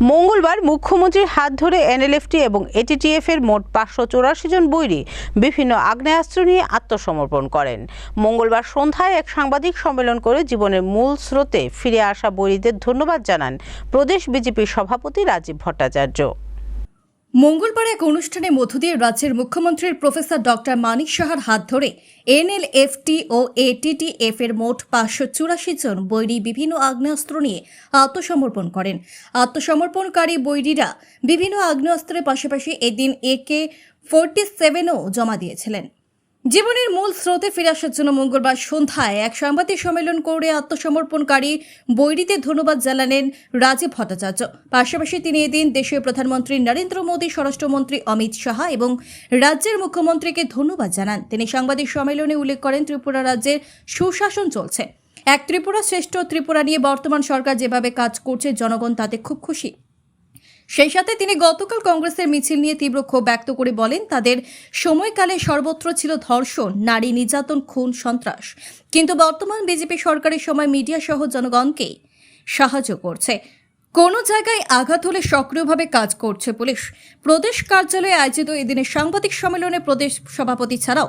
মঙ্গলবার মুখ্যমন্ত্রীর হাত ধরে এনএলএফটি এবং এটিটিএফ এর মোট পাঁচশো চৌরাশি জন বৈরী বিভিন্ন আগ্নেয়াস্ত্র নিয়ে আত্মসমর্পণ করেন। মঙ্গলবার সন্ধ্যায় এক সাংবাদিক সম্মেলন করে জীবনের মূল স্রোতে ফিরে আসা বৈরীদের ধন্যবাদ জানান প্রদেশ বিজেপির সভাপতি রাজীব ভট্টাচার্য। মঙ্গলবার এক অনুষ্ঠানে মধ্য দিয়ে রাজ্যের মুখ্যমন্ত্রীর প্রফেসর ডক্টর মানিক সাহার হাত ধরে এনএলএফটি ও এটিটিএফ এর মোট পাঁচশো চুরাশি জন বৈরী বিভিন্ন আগ্নেয়াস্ত্র নিয়ে আত্মসমর্পণ করেন। আত্মসমর্পণকারী বৈরীরা বিভিন্ন আগ্নেয়াস্ত্রের পাশাপাশি এদিন একে ফোরটি সেভেনও জমা দিয়েছিলেন। জীবনের মূল স্রোতে ফিরে আসার জন্য মঙ্গলবার সন্ধ্যায় এক সাংবাদিক সম্মেলন করে আত্মসমর্পণকারী বৈরীদের ধন্যবাদ জানালেন রাজীব ভট্টাচার্য। পাশাপাশি তিনি এদিন দেশের প্রধানমন্ত্রী নরেন্দ্র মোদী, স্বরাষ্ট্রমন্ত্রী অমিত শাহ এবং রাজ্যের মুখ্যমন্ত্রীকে ধন্যবাদ জানান। তিনি সাংবাদিক সম্মেলনে উল্লেখ করেন, ত্রিপুরা রাজ্যের সুশাসন চলছে। এক ত্রিপুরা শ্রেষ্ঠ ত্রিপুরা নিয়ে বর্তমান সরকার যেভাবে কাজ করছে, জনগণ তাতে খুব খুশি। সেই সাথে তিনি গতকাল কংগ্রেসের মিছিল নিয়ে তীব্র ক্ষোভ ব্যক্ত করে বলেন, তাদের সময়কালে সর্বত্র ছিল ধর্ষণ, নারী নির্যাতন, খুন, সন্ত্রাস। কিন্তু বর্তমান বিজেপি সরকারের সময় মিডিয়া সহ জনগণকে সাহায্য করছে। কোনো জায়গায় আঘাত হলে সক্রিয়ভাবে কাজ করছে পুলিশ। প্রদেশ কার্যালয়ে আয়োজিত এদিনের সাংবাদিক সম্মেলনে প্রদেশ সভাপতি ছাড়াও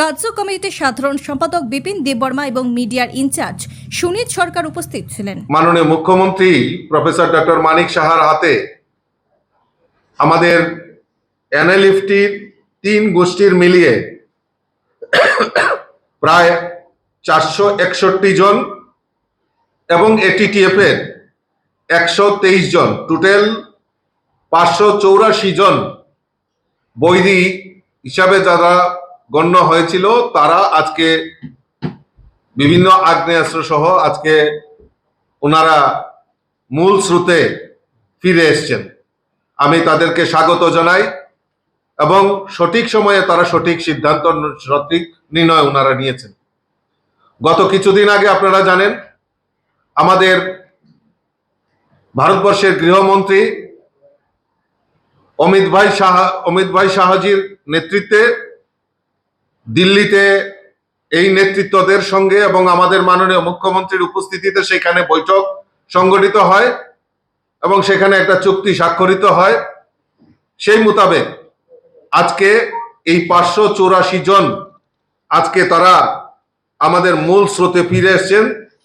রাজ্য কমিটির সাধারণ সম্পাদক বিপিন দেববর্মা এবং মিডিয়ার ইনচার্জ সুনীত সরকার উপস্থিত ছিলেন। মাননীয় মুখ্যমন্ত্রী প্রফেসর ডক্টর মানিক সাহার হাতে আমাদের এনএলএফটির তিন গোষ্ঠীর মিলিয়ে প্রায় চারশো একষট্টি জন এবং এটিটিএফ এর একশো তেইশ জন টোটাল পাঁচশো চৌরাশি জন বৈরী হিসাবে যারা গণ্য হয়েছিল, তারা আজকে বিভিন্ন আগ্নেয়াস্ত্র সহ আজকে ওনারা মূল স্রোতে ফিরে এসছেন। আমি তাদেরকে স্বাগত জানাই এবং সঠিক সময়ে তারা সঠিক সিদ্ধান্ত, সঠিক নির্ণয় ওনারা নিয়েছেন। গত কিছুদিন আগে আপনারা জানেন, আমাদের ভারতবর্ষের গৃহমন্ত্রী অমিত ভাই সাহা, অমিত ভাই শাহজির নেতৃত্বে দিল্লিতে এই নেতৃত্বদের সঙ্গে এবং আমাদের মাননীয় মুখ্যমন্ত্রীর উপস্থিতিতে সেখানে বৈঠক সংগঠিত হয়। এবং সেখানে একটা চুক্তি স্বাক্ষরিত হয়। সেই মোতাবেক আজকে এই পাঁচশো জন আজকে তারা আমাদের মূল স্রোতে ফিরে এসছেন।